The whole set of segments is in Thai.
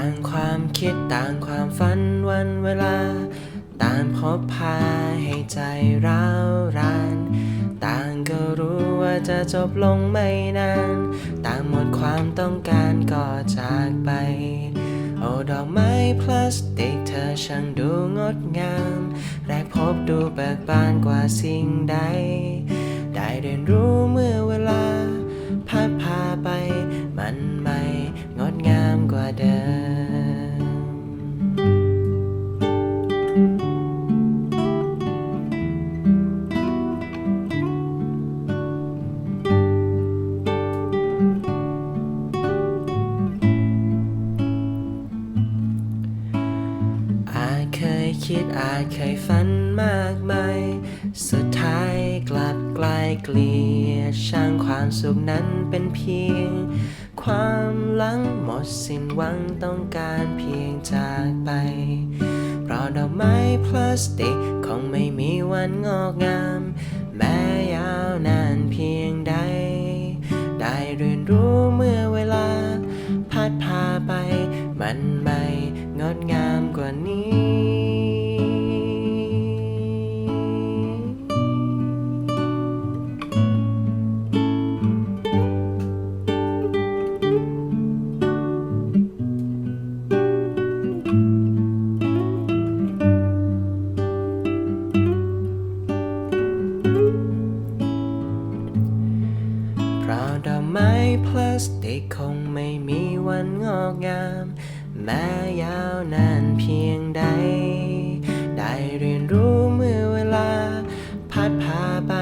างความคิดต่างความฝันวันเวลา ต่างพบพาให้ใจร้าวราน ต่างก็รู้ว่าจะจบลงไม่นาน ต่างหมดความต้องการก็จากไป โอ้ดอกไม้พลาสติกเธอช่างดูงดงาม แรกพบดูเบิกบานกว่าสิ่งใด เคยคิดอาจเคยฝันมากมายสุดท้ายกลับกลายเกลียดช่างความสุขนั้นเป็นเพียง ความหลังหมดสิ้นหวังต้องการเพียงจากไป เพราะดอกไม้พลาสติกคงไม่มีวันงอกงาม แม้ยาวนานเพียงใด ได้เรียนรู้ ราดอกไม้พลาสติกคงไม่มีวันงอกงาม แม้ยาวนานเพียงใด ได้เรียนรู้เมื่อเวลา พัดพาไป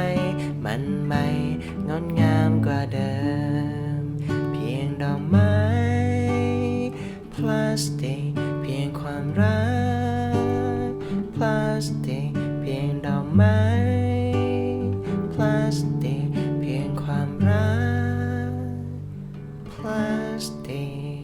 มันไม่งดงามกว่าเดิม เพียงดอกไม้พลาสติกเพียงความรัก plastic.